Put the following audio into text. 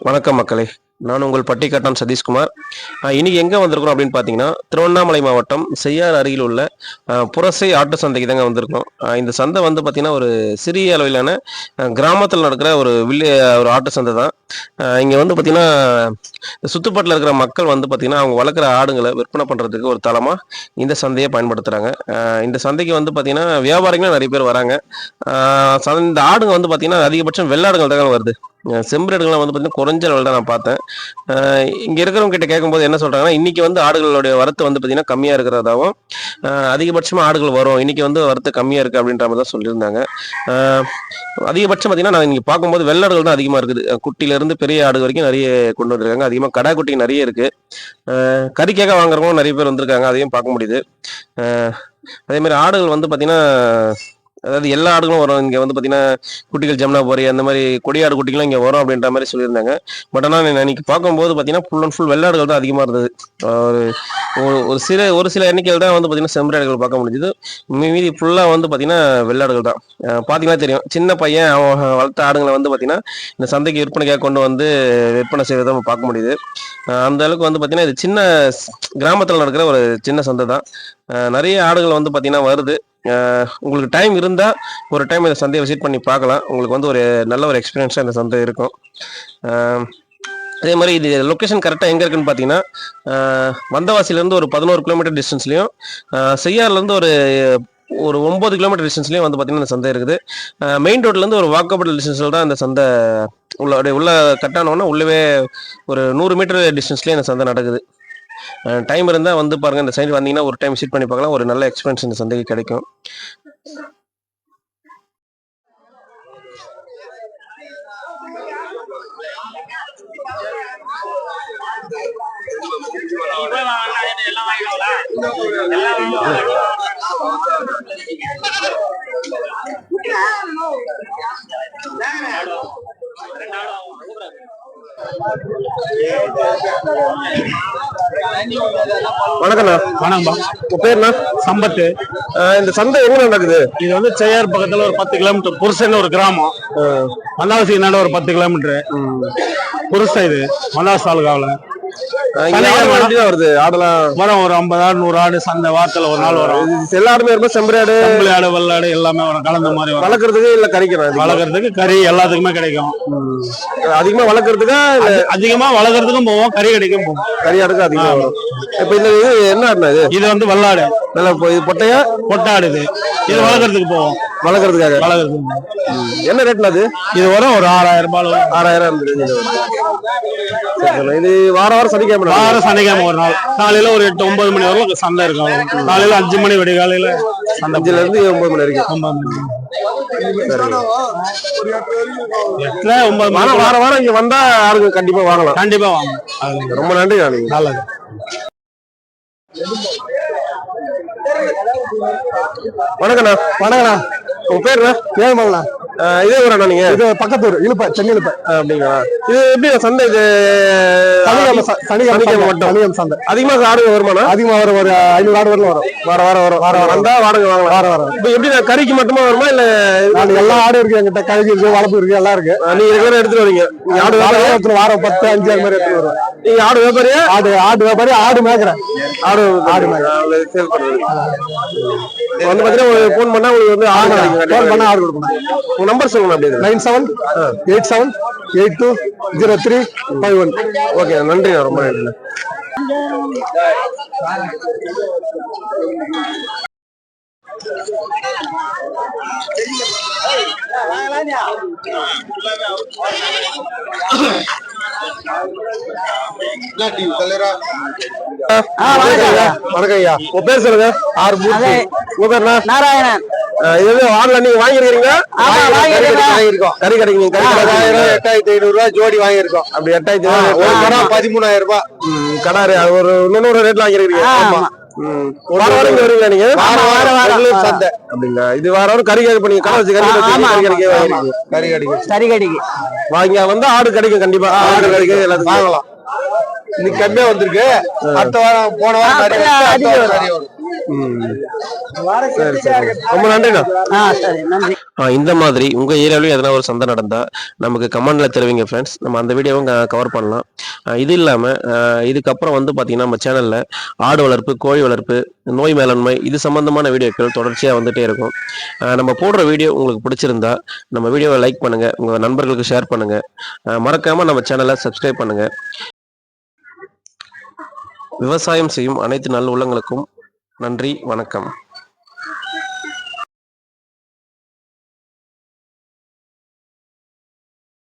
வணக்கம் மக்களே. நான் உங்கள் பட்டிக்காட்டான் சதீஷ்குமார். இன்னைக்கு எங்கே வந்திருக்கிறோம் அப்படின்னு பார்த்தீங்கன்னா திருவண்ணாமலை மாவட்டம் செய்யார் அருகில் உள்ள புரசை ஆட்டு சந்தைக்கு தாங்க வந்திருக்கோம். இந்த சந்தை வந்து பார்த்தீங்கன்னா ஒரு சிறிய அளவிலான கிராமத்தில் நடக்கிற ஒரு வில்லே ஒரு ஆட்டு சந்தை தான். இங்கே வந்து பார்த்தீங்கன்னா சுத்துப்பட்டில் இருக்கிற மக்கள் வந்து பார்த்தீங்கன்னா அவங்க வளர்க்குற ஆடுங்களை விற்பனை பண்ணுறதுக்கு ஒரு தளமாக இந்த சந்தையை பயன்படுத்துகிறாங்க இந்த சந்தைக்கு வந்து பார்த்தீங்கன்னா வியாபாரிகளும் நிறைய பேர் வராங்க. இந்த ஆடுங்க வந்து பார்த்தீங்கன்னா அதிகபட்சம் வெள்ளாடுகள் தான் வருது அஹ் வந்து பார்த்தீங்கன்னா குறைஞ்ச அளவில் தான் நான் பார்த்தேன். இங்க இருக்கிறவங்க கிட்ட கேட்கும்போது என்ன சொல்றாங்கன்னா இன்னைக்கு வந்து ஆடுகளுடைய வரத்து வந்து பார்த்தீங்கன்னா கம்மியா இருக்கிறதாவும் அதிகபட்சமாக அதிகபட்சமா ஆடுகள் வரும். இன்னைக்கு வந்து வரத்து கம்மியா இருக்கு அப்படின்ற மாதிரி தான் சொல்லியிருந்தாங்க. அதிகபட்சம் பார்த்தீங்கன்னா நான் இன்னைக்கு பார்க்கும்போது வெள்ளாடுகள் தான் அதிகமா இருக்குது. அஹ் குட்டில இருந்து பெரிய ஆடு வரைக்கும் நிறைய கொண்டு வந்திருக்காங்க. அதிகமாக கடா குட்டி நிறைய இருக்கு. அஹ் கறிக்காக வாங்குறவங்க நிறைய பேர் வந்திருக்காங்க. அதையும் பார்க்க முடியுது. அதே மாதிரி ஆடுகள் வந்து பார்த்திங்கன்னா அதாவது எல்லா ஆடுகளும் வரும். இங்கே வந்து பார்த்தீங்கன்னா குட்டிகள் ஜம்னா போரி அந்த மாதிரி கொடியாடு குட்டிகளும் இங்கே வரும் அப்படின்ற மாதிரி சொல்லியிருந்தாங்க. பட் ஆனால் இன்னைக்கு பார்க்கும்போது பார்த்தீங்கன்னா ஃபுல் அண்ட் ஃபுல் வெள்ளாடுகள் தான் அதிகமாக இருந்தது. ஒரு ஒரு- ஒரு சில ஒரு சில எண்ணிக்கையில் தான் வந்து பார்த்தீங்கன்னா செம்பராடுகள் பார்க்க முடிஞ்சது. மீதி ஃபுல்லாக வந்து பார்த்தீங்கன்னா வெள்ளாடுகள் தான். பார்த்தீங்கன்னா தெரியும். சின்ன பையன் அவன் வளர்த்த ஆடுங்களை வந்து பார்த்தீங்கன்னா இந்த சந்தைக்கு விற்பனைக்காக கொண்டு வந்து விற்பனை செய்வதை நம்ம பார்க்க முடியுது. அந்த அளவுக்கு வந்து பார்த்தீங்கன்னா இது சின்ன கிராமத்தில் நடக்கிற ஒரு சின்ன சந்தை தான். நிறைய ஆடுகள் வந்து பார்த்தீங்கன்னா வருது. உங்களுக்கு டைம் இருந்தால் ஒரு டைம் இந்த சந்தையை விசிட் பண்ணி பார்க்கலாம். உங்களுக்கு வந்து ஒரு நல்ல ஒரு எக்ஸ்பீரியன்ஸாக இந்த சந்தை இருக்கும். அதே மாதிரி இது லொக்கேஷன் கரெக்டாக எங்கே இருக்குன்னு பார்த்தீங்கன்னா வந்தவாசிலேருந்து ஒரு பதினோரு கிலோமீட்டர் டிஸ்டன்ஸ்லையும் செய்யார்லேருந்து ஒரு ஒரு ஒம்பது கிலோமீட்டர் டிஸ்டன்ஸ்லையும் வந்து பார்த்தீங்கன்னா இந்த சந்தை இருக்குது. மெயின் ரோட்லேருந்து ஒரு வாக்கபிள் டிஸ்டன்ஸில் தான் இந்த சந்தை உள்ள அப்படியே உள்ள கட்டானோன்னா உள்ளவே ஒரு நூறு மீட்டர் டிஸ்டன்ஸ்லேயே இந்த சந்தை நடக்குது. டைம் இருந்தால் வந்து பாருங்கள் இந்த சைடு வந்தீங்கன்னா ஒரு டைம் விசிட் பண்ணி பார்க்கலாம். ஒரு நல்ல எக்ஸ்பீரியன்ஸ் இந்த சந்தைக்கு கிடைக்கும். வணக்கண்ணா. வணக்கம்பா உங்க பேர்ண்ணா? சம்பத்து. இந்த சந்தை எங்க நடக்குது? இது வந்து செய்யார் பக்கத்துல ஒரு பத்து கிலோமீட்டர் புருஷன் ஒரு கிராமம். மந்தாவசி நட ஒரு பத்து கிலோமீட்டர். புருஷன் இது மந்தாவசி தாலுகாவில். வருது? ஆடெல்லாம் வரும் ஒரு ஐம்பது ஆடு நூறு ஆடு சந்தை வாரத்துல ஒரு நாள் வரும். எல்லா ஆடுமே இருக்கும் செம்பரியாடு வெள்ளாடு எல்லாமே வரும். கலந்த மாதிரி வரும். வளர்க்கறதுக்கு இல்ல கறிக்கிறேன் வளர்க்கறதுக்கு கறி எல்லாத்துக்குமே கிடைக்கும். அதிகமா வளர்க்கறதுக்கா அதிகமா வளர்க்கறதுக்கும் போவோம் கறி கிடைக்கும் போவோம். கறியாடுக்கு அதிகமா வரும். இப்ப இந்த இது என்ன ஆடுனா இது? இது வந்து வெள்ளாடு நல்லா பொட்டையா? பொட்டாடு இது. இது வளர்க்கறதுக்கு போவோம். வளர்க்கறதுக்காக? வளர்க்கறதுக்கு என்ன ரேட்ல அது? இது வரும் ஒரு ஆறாயிரம் ரூபாய். ஆறாயிரம். இது வார வாரம் சனிக்கிழமை. வாரம் சனிக்கிழமை ஒரு நாள். காலையில ஒரு எட்டு ஒன்பது மணி வரலாம் சந்தை இருக்கும். காலையில அஞ்சு மணி விடிய காலையில அஞ்சுல இருந்து ஒன்பது மணி வரைக்கும். ஒன்பது மணி எட்டுல ஒன்பது மணி வாரம் வாரம் இங்க வந்தா ஆளுங்க கண்டிப்பா வாங்கலாம். கண்டிப்பா வாங்க அது ரொம்ப நன்றி நாளைக்கு நல்லது. வணக்கண்ணா வணக்கண்ணா உங்க ஏழுமல்லா அஹ் இதே ஊரண்ணா நீங்க? இது பக்கத்தூர் இழுப்ப சென்னை இழுப்ப அப்படிங்களா? இது எப்படி சந்தை? இது சனிக்கிழமை சனிக்கிழமை. மட்டும். சனிக்கிழமை சந்தை. அதிகமா ஆடுங்க வருமானா அதிகமா வரும் ஒரு ஐநூறு ஆடு வரலாம் வரும். வார வாரம் வரும். வார வாரம். வந்தா வாடகை வாங்கலாம். வாரம் வாரம். இப்போ எப்படி நான் கறிக்கு மட்டுமா வருமா இல்ல எல்லா ஆடும் இருக்கு எங்கிட்ட கழுகு இருக்கு வளர்ப்பு இருக்கு எல்லாம் இருக்கு. நீங்க ரெகுலரா எடுத்துட்டு வரீங்க. ஆடு வாரம். வாரம் பத்து அஞ்சு அது மாதிரி எடுத்துட்டு வருவேன் நீங்க ஆடு வியாபாரியா ஆடு ஆடு வியாபாரி ஆடு மேய்க்கிறேன் ஆடு ஆடு சேல் பண்றது வந்து பாத்தீங்கன்னா உங்களுக்கு ஃபோன் பண்ணா உங்களுக்கு வந்து ஆடு ஃபோன் பண்ணா. ஆடு கொடுக்கணும். உங்க நம்பர் சொல்லுங்க அப்படியே nine seven eight seven eight two zero three five one okay நன்றி ரொம்ப நன்றி வணக்கம் ஐயா. உங்க பேர் சொல்லுங்க. ஆறு மூர்த்தி. உங்க பேர்னா நாராயணன். அஹ் இது வந்து ஆன்லைன் நீங்க வாங்கிருக்கீங்க ஆமா, வாங்கியிருக்கோம். வாங்கிருக்கோம் கறி கடைக்கு கறி கடை எட்டாயிரத்தி ஐநூறு ரூபாய் ஜோடி வாங்கியிருக்கோம். அப்படி எட்டாயிரத்தி ஒரு கடை பதிமூணாயிரம் ரூபாய். கடாரு அது ஒரு இன்னொரு ரேட்ல வாங்கிருக்கீங்க ஆமா. வார வாரம் வருவீங்களா நீங்க? வாரம், வாரம், சந்தை. அப்படிங்களா? இது வார வாரம் கறி கறி பண்ணி கடை வச்சு கறி கறி கறி கறிக்கு சரி கடிக்கு. வாங்க வந்து ஆடு கிடைக்கும் கண்டிப்பா. ஆடு கறிக்கு எல்லாத்துக்கும். வாங்கலாம். இன்னைக்கு கம்மியா வந்திருக்கு. அடுத்த வாரம் போன வாரம் நிறைய அப்படியா, வந்துச்சு, அடுத்த அதிகம் வாரம் நிறைய வரும். சரி சரி. ரொம்ப நன்றிண்ணா. ஆ சரி. நன்றி. ஆஹ் இந்த மாதிரி உங்க ஏரியாவிலும் எதனா ஒரு சந்தை நடந்தா நமக்கு கமெண்ட்ல தெரிவிங்க ஃப்ரெண்ட்ஸ் நம்ம அந்த வீடியோவும் கவர் பண்ணலாம். இது இல்லாம இதுக்கப்புறம் வந்து பாத்தீங்கன்னா நம்ம சேனல்ல ஆடு வளர்ப்பு கோழி வளர்ப்பு நோய் மேலாண்மை இது சம்பந்தமான வீடியோக்கள் தொடர்ச்சியா வந்துட்டே இருக்கும். நம்ம போடுற வீடியோ உங்களுக்கு பிடிச்சிருந்தா நம்ம வீடியோவை லைக் பண்ணுங்க. உங்க நண்பர்களுக்கு ஷேர் பண்ணுங்க. மறக்காம நம்ம சேனலை சப்ஸ்கிரைப் பண்ணுங்க. விவசாயம் செய்யும் அனைத்து நல்ல உள்ளங்களுக்கும் நன்றி வணக்கம்.